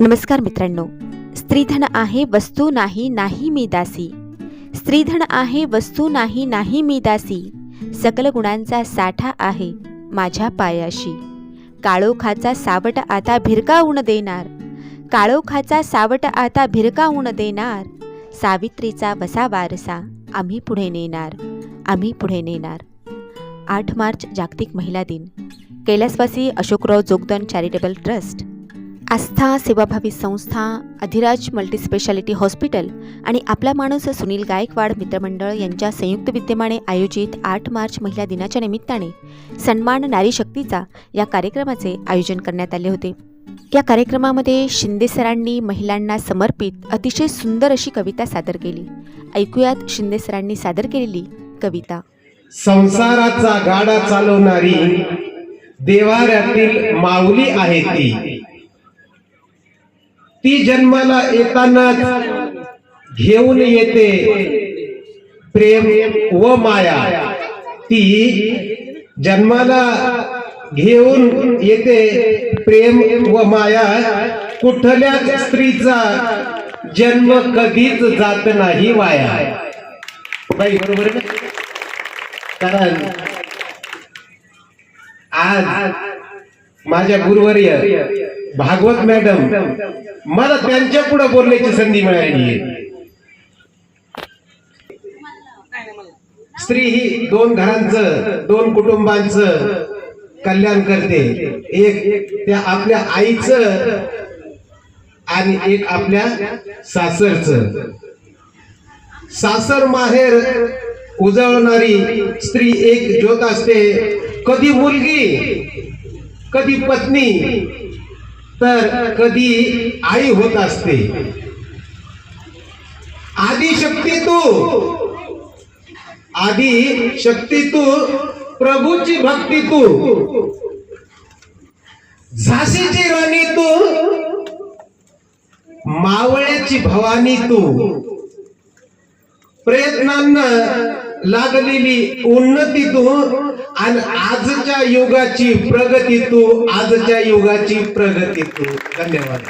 नमस्कार मित्रांनो. स्त्रीधन आहे वस्तू नाही नाही मी दासी. स्त्रीधन आहे वस्तू नाही नाही मी दासी. सकल गुणांचा साठा आहे माझ्या पायाशी. काळोखाचा सावट आता भिरकावून देणार. काळोखाचा सावट आता भिरकावून देणार. सावित्रीचा वसा वारसा आम्ही पुढे नेणार. आम्ही पुढे नेणार. आठ मार्च जागतिक महिला दिन. कैलासवासी अशोकराव जोगदन चॅरिटेबल ट्रस्ट. आस्था सेवाभावी संस्था अधिराज मल्टीस्पेशालिटी हॉस्पिटल आणि आपला माणूस सुनील गायकवाड मित्रमंडळ यांच्या संयुक्त विद्यमाने आयोजित आठ मार्च महिला दिनाच्या निमित्ताने सन्मान नारी शक्तीचा या कार्यक्रमाचे आयोजन करण्यात आले होते. या कार्यक्रमामध्ये शिंदे सरांनी महिलांना समर्पित अतिशय सुंदर अशी कविता सादर केली. ऐकूयात शिंदे सरांनी सादर केलेली कविता. संसाराचा गाडा चालवणारी देवाऱ्यातील माऊली आहे ती. ती जन्माला येताना घेऊन येते. प्रेम व माया ती जन्माला घेऊन येते. प्रेम व माया कुठल्याच स्त्रीचा जन्म कधीच जात नाही वाया बाई बरोबर ना? कारण आज माझ्या गुरुवर्य भागवत मॅडम मला त्यांच्या पुढे बोलण्याची संधी मिळाली. आहे स्त्री ही दोन घरांचं दोन कुटुंबांचं कल्याण करते. एक त्या आपल्या आईचं आणि एक आपल्या सासरचं. सासर माहेर उजळणारी स्त्री एक ज्योत असते. कधी मुलगी कधी पत्नी तर कधी आई होत असते. आदी शक्ती तू. आदी शक्ती तू प्रभूची भक्ती तू. झाशीची राणी तू. मावळ्याची भवानी तू. प्रयत्नांना लागलेली उन्नती तू आणि आजच्या युगाची प्रगती तू आजच्या युगाची प्रगती तू. धन्यवाद.